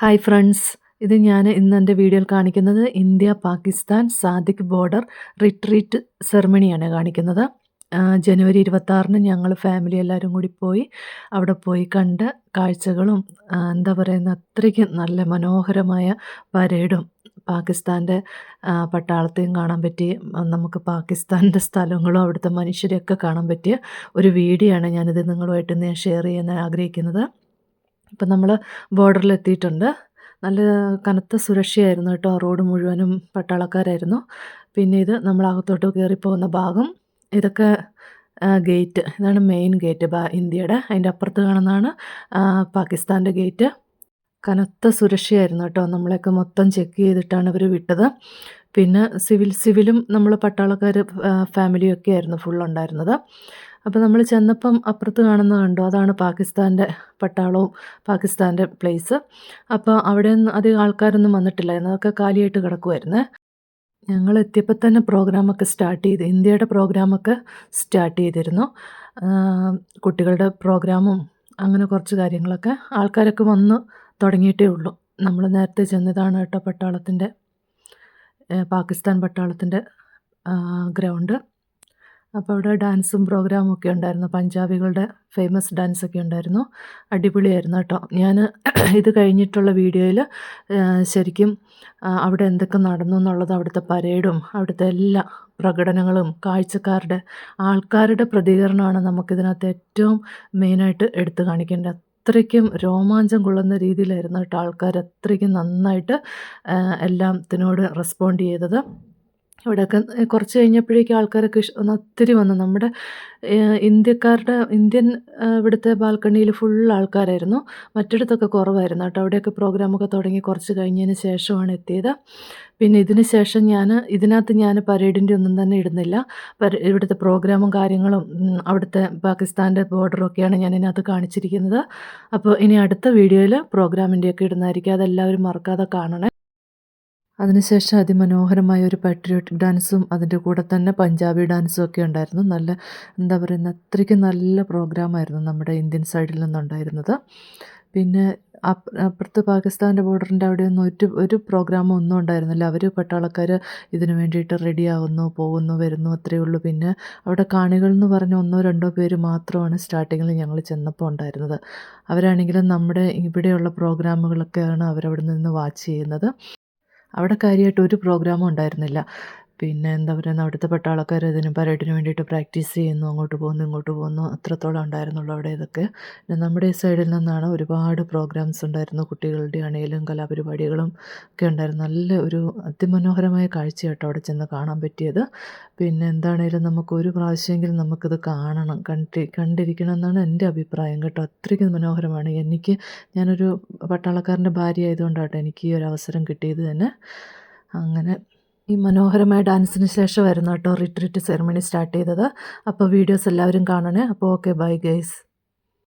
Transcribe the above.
Hi friends ഇത് ഞാൻ ഇന്ന് എന്റെ വീഡിയോയിൽ കാണിക്കുന്നത് India Pakistan Sadqi border retreat സെറമണിയാണ് കാണിക്കുന്നത്. ജനുവരി ഇരുപത്താറിന് ഞങ്ങൾ ഫാമിലി എല്ലാവരും കൂടി പോയി അവിടെ പോയി കണ്ട് കാഴ്ചകളും എന്താ പറയുന്ന അത്രയ്ക്ക് നല്ല മനോഹരമായ പരേഡും പാകിസ്ഥാന്റെ പട്ടാളത്തെയും കാണാൻ പറ്റി നമുക്ക് പാകിസ്ഥാന്റെ സ്ഥലങ്ങളും അവിടുത്തെ മനുഷ്യരെയൊക്കെ കാണാൻ പറ്റിയ ഒരു വീഡിയോ ആണ് ഞാനിത് നിങ്ങളുമായിട്ട് ഞാൻ ഷെയർ ചെയ്യാൻ ആഗ്രഹിക്കുന്നത്. ഇപ്പം നമ്മൾ ബോർഡറിൽ എത്തിയിട്ടുണ്ട്. നല്ല കനത്ത സുരക്ഷയായിരുന്നു കേട്ടോ. റോഡ് മുഴുവനും പട്ടാളക്കാരായിരുന്നു. പിന്നെ ഇത് നമ്മൾ അകത്തോട്ട് കയറിപ്പോകുന്ന ഭാഗം. ഇതൊക്കെ ഗേറ്റ്. ഇതാണ് മെയിൻ ഗേറ്റ് ഇന്ത്യയുടെ. അതിന്റെ അപ്പുറത്ത് കാണുന്നതാണ് പാകിസ്ഥാന്റെ ഗേറ്റ്. കനത്ത സുരക്ഷയായിരുന്നു കേട്ടോ. നമ്മളെയൊക്കെ മൊത്തം ചെക്ക് ചെയ്തിട്ടാണ് ഇവർ വിട്ടത്. പിന്നെ സിവിൽ സിവിലും നമ്മൾ പട്ടാളക്കാർ ഫാമിലിയൊക്കെ ആയിരുന്നു ഫുൾ ഉണ്ടായിരുന്നത്. അപ്പോൾ നമ്മൾ ചെന്നപ്പം അപ്പുറത്ത് കാണുന്ന കണ്ടു. അതാണ് പാകിസ്ഥാന്റെ പട്ടാളവും പാകിസ്ഥാന്റെ പ്ലേസ് അപ്പോൾ അവിടെ നിന്ന് അധികം ആൾക്കാരൊന്നും വന്നിട്ടില്ല അതൊക്കെ കാലിയായിട്ട് കിടക്കുമായിരുന്നേ ഞങ്ങൾ എത്തിയപ്പോൾ തന്നെ പ്രോഗ്രാമൊക്കെ സ്റ്റാർട്ട് ചെയ്ത് ഇന്ത്യയുടെ പ്രോഗ്രാമൊക്കെ സ്റ്റാർട്ട് ചെയ്തിരുന്നു. കുട്ടികളുടെ പ്രോഗ്രാമും അങ്ങനെ കുറച്ച് കാര്യങ്ങളൊക്കെ ആൾക്കാരൊക്കെ വന്ന് തുടങ്ങിയിട്ടേ ഉള്ളൂ. നമ്മൾ നേരത്തെ ചെന്നതാണ് കേട്ടോ പട്ടാളത്തിന്റെ പാകിസ്ഥാൻ പട്ടാളത്തിന്റെ ഗ്രൗണ്ട് അപ്പോൾ അവിടെ ഡാൻസും പ്രോഗ്രാമും ഒക്കെ ഉണ്ടായിരുന്നു. പഞ്ചാബികളുടെ ഫേമസ് ഡാൻസ് ഒക്കെ ഉണ്ടായിരുന്നു. അടിപൊളിയായിരുന്നു കേട്ടോ. ഞാൻ ഇത് കഴിഞ്ഞിട്ടുള്ള വീഡിയോയിൽ ശരിക്കും അവിടെ എന്തൊക്കെ നടന്നു എന്നുള്ളത് അവിടുത്തെ പരേഡും അവിടുത്തെ എല്ലാ പ്രകടനങ്ങളും കാഴ്ചക്കാരുടെ ആൾക്കാരുടെ പ്രതികരണമാണ് നമുക്കിതിനകത്ത് ഏറ്റവും മെയിനായിട്ട് എടുത്തു കാണിക്കേണ്ടത്. അത്രയ്ക്കും രോമാഞ്ചം കൊള്ളുന്ന രീതിയിലായിരുന്നു കേട്ടോ ആൾക്കാർ അത്രയ്ക്കും നന്നായിട്ട് എല്ലാത്തിനോട് റെസ്പോണ്ട് ചെയ്തത്. ഇവിടെയൊക്കെ കുറച്ച് കഴിഞ്ഞപ്പോഴേക്കും ആൾക്കാരൊക്കെ ഇഷ് ഒത്തിരി വന്നു. നമ്മുടെ ഇന്ത്യക്കാരുടെ ഇന്ത്യൻ ഇവിടുത്തെ ബാൽക്കണിയിൽ ഫുൾ ആൾക്കാരായിരുന്നു. മറ്റിടത്തൊക്കെ കുറവായിരുന്നു കേട്ടോ. അവിടെയൊക്കെ പ്രോഗ്രാമൊക്കെ തുടങ്ങി കുറച്ച് കഴിഞ്ഞതിന് ശേഷമാണ് എത്തിയത്. പിന്നെ ഇതിന് ശേഷം ഞാൻ ഇതിനകത്ത് ഞാൻ പരേഡിന്റെ ഒന്നും തന്നെ ഇടുന്നില്ല. ഇവിടുത്തെ പ്രോഗ്രാമും കാര്യങ്ങളും അവിടുത്തെ പാകിസ്ഥാന്റെ ബോർഡറും ഒക്കെയാണ് ഞാൻ ഇതിനകത്ത് കാണിച്ചിരിക്കുന്നത്. അപ്പോൾ ഇനി അടുത്ത വീഡിയോയിൽ പ്രോഗ്രാമിന്റെയൊക്കെ ഇടുന്നതായിരിക്കും. അതെല്ലാവരും മറക്കാതെ കാണണേ. അതിനുശേഷം അതിമനോഹരമായ ഒരു പാട്രിയോട്ടിക് ഡാൻസും അതിന്റെ കൂടെ തന്നെ പഞ്ചാബി ഡാൻസും ഒക്കെ ഉണ്ടായിരുന്നു. നല്ല എന്താ പറയുന്ന അത്രയ്ക്ക് നല്ല പ്രോഗ്രാമായിരുന്നു നമ്മുടെ ഇന്ത്യൻ സൈഡിൽ നിന്നുണ്ടായിരുന്നത്. പിന്നെ അപ്പ് അപ്പുറത്ത് പാകിസ്ഥാന്റെ ബോർഡറിന്റെ അവിടെയൊന്നും ഒരു ഒരു പ്രോഗ്രാമോ ഒന്നും ഉണ്ടായിരുന്നില്ല. അവർ പട്ടാളക്കാർ ഇതിനു വേണ്ടിയിട്ട് റെഡിയാവുന്നു പോകുന്നു വരുന്നു അത്രയേ ഉള്ളൂ. പിന്നെ അവിടെ കാണികൾ എന്ന് പറഞ്ഞ ഒന്നോ രണ്ടോ പേര് മാത്രമാണ് സ്റ്റാർട്ടിങ്ങിൽ ഞങ്ങൾ ചെന്നപ്പോൾ ഉണ്ടായിരുന്നത്. അവരാണെങ്കിലും നമ്മുടെ ഇവിടെയുള്ള പ്രോഗ്രാമുകളൊക്കെയാണ് അവരവിടെ നിന്ന് വാച്ച് ചെയ്യുന്നത്. അവിടെ കാര്യമായിട്ട് ഒരു പ്രോഗ്രാമും ഉണ്ടായിരുന്നില്ല. പിന്നെ എന്താ പറയുക അവിടുത്തെ പട്ടാളക്കാർ ഇതിന് പരേഡിന് വേണ്ടിയിട്ട് പ്രാക്ടീസ് ചെയ്യുന്നു അങ്ങോട്ട് പോകുന്നു ഇങ്ങോട്ട് പോകുന്നു അത്രത്തോളം ഉണ്ടായിരുന്നുള്ളൂ അവിടെ ഇതൊക്കെ. പിന്നെ നമ്മുടെ ഈ സൈഡിൽ നിന്നാണ് ഒരുപാട് പ്രോഗ്രാംസ് ഉണ്ടായിരുന്നു കുട്ടികളുടെ ആണെങ്കിലും കലാപരിപാടികളും ഒക്കെ ഉണ്ടായിരുന്നു. നല്ല ഒരു അതിമനോഹരമായ കാഴ്ച കേട്ടോ അവിടെ ചെന്ന് കാണാൻ പറ്റിയത്. പിന്നെ എന്താണേലും നമുക്ക് ഒരു പ്രാവശ്യമെങ്കിലും നമുക്കിത് കാണണം കണ്ടി കണ്ടിരിക്കണം എന്നാണ് എന്റെ അഭിപ്രായം കേട്ടോ. അത്രയ്ക്ക് മനോഹരമാണ്. എനിക്ക് ഞാനൊരു പട്ടാളക്കാരന്റെ ഭാര്യ ആയതുകൊണ്ടാട്ടോ എനിക്ക് ഈ ഒരു അവസരം കിട്ടിയത് തന്നെ. അങ്ങനെ ഈ മനോഹരമായ ഡാൻസിന് ശേഷം വരുന്ന കേട്ടോ റിട്രീറ്റ് സെറമണി സ്റ്റാർട്ട് ചെയ്തത്. അപ്പോൾ വീഡിയോസ് എല്ലാവരും കാണണേ. അപ്പോൾ ഓക്കെ ബൈ ഗൈസ്